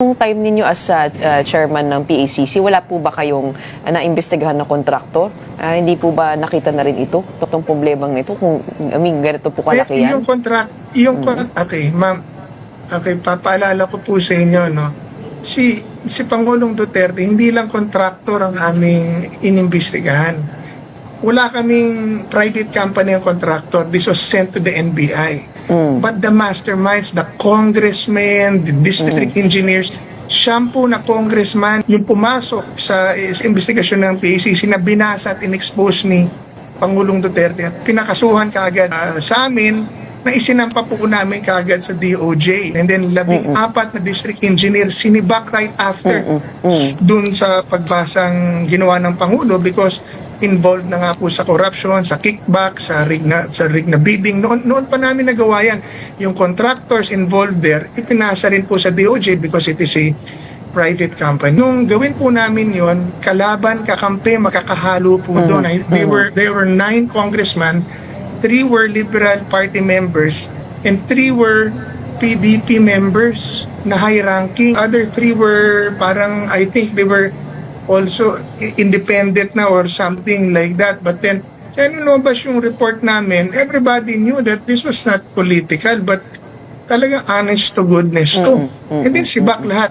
Nung time ninyo as uh, uh, chairman ng PACC, wala po ba kayong uh, naimbestigahan na kontraktor? Ah, hindi po ba nakita na rin ito? Itong problemang ito? Kung, I mean, ganito po kalaki yan? yung contract, yung con- okay, ma'am, okay, papaalala ko po sa inyo, no, si, si Pangulong Duterte, hindi lang kontraktor ang aming inimbestigahan. Wala kaming private company ang contractor. This was sent to the NBI. But the masterminds, the congressmen, the district engineers, siyampu na congressman, yung pumasok sa is, investigasyon ng PACC na binasa at in-expose ni Pangulong Duterte at pinakasuhan kaagad ah, sa amin na isinampa po namin kaagad sa DOJ. And then labing apat na district engineer sinibak right after dun sa pagbasang ginawa ng Pangulo because involved na nga po sa corruption, sa kickback, sa rig na, sa rig na bidding. Noon, noon pa namin nagawa yan. Yung contractors involved there, ipinasa rin po sa DOJ because it is a private company. Nung gawin po namin yon, kalaban, kakampi, makakahalo po doon. Ay, They were there were nine congressmen, three were Liberal Party members, and three were PDP members na high ranking. Other three were parang I think they were also independent na or something like that. But then kaya nung lumabas yung report namin, everybody knew that this was not political but talaga honest to goodness to. And then sibak lahat.